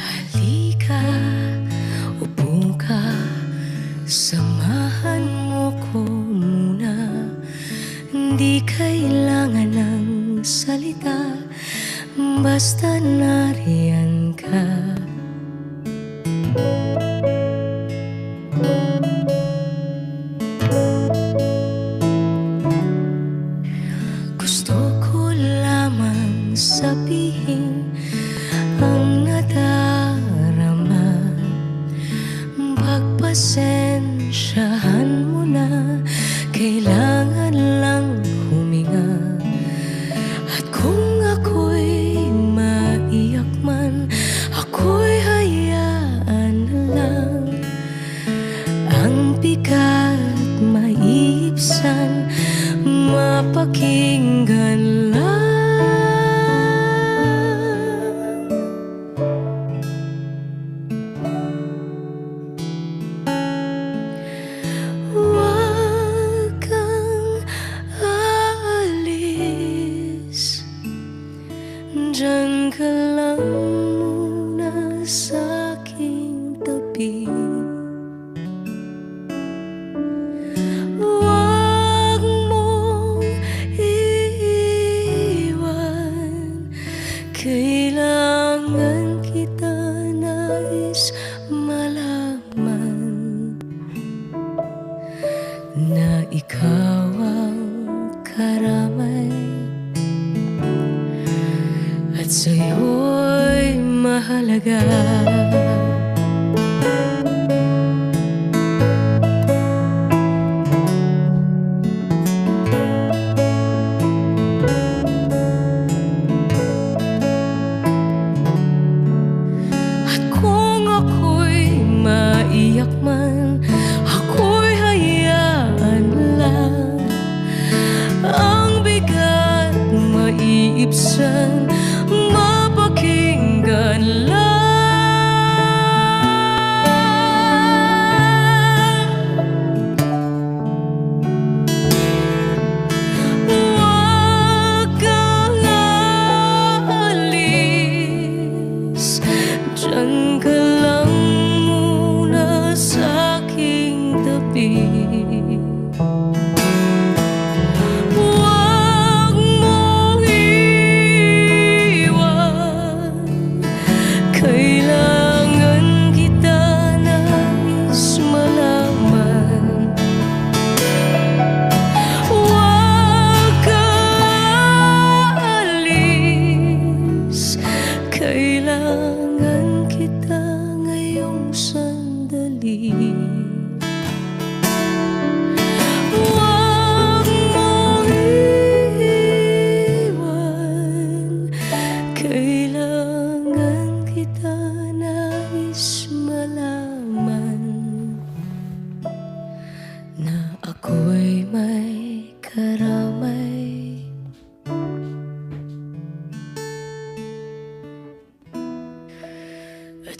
Halika, upo ka. Samahan mo ko muna. Hindi kailangan ng salita. Basta nariyan ka. Gusto ko lamang sabihin Pagpasensyahan mo na Kailangan lang huminga. At kung ako'y maiyak man Ako'y hayaan lang. Ang bigat maiibsan Mapakinggan ka lang muna sa aking tabi Huwag mong iiwan Kailangan kita nais malaman Na ikaw At sa'yo'y mahalaga. At kung ako'y maiyak man Ako'y hayaan lang. Ang bigat maiibsan Diyan ka lang muna sa aking tabi? Huwag mong iwan. Kailangan kita nais malaman. Huwag kang aalis. Kailangan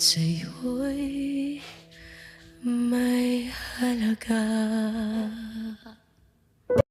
At sa'yo'y may halaga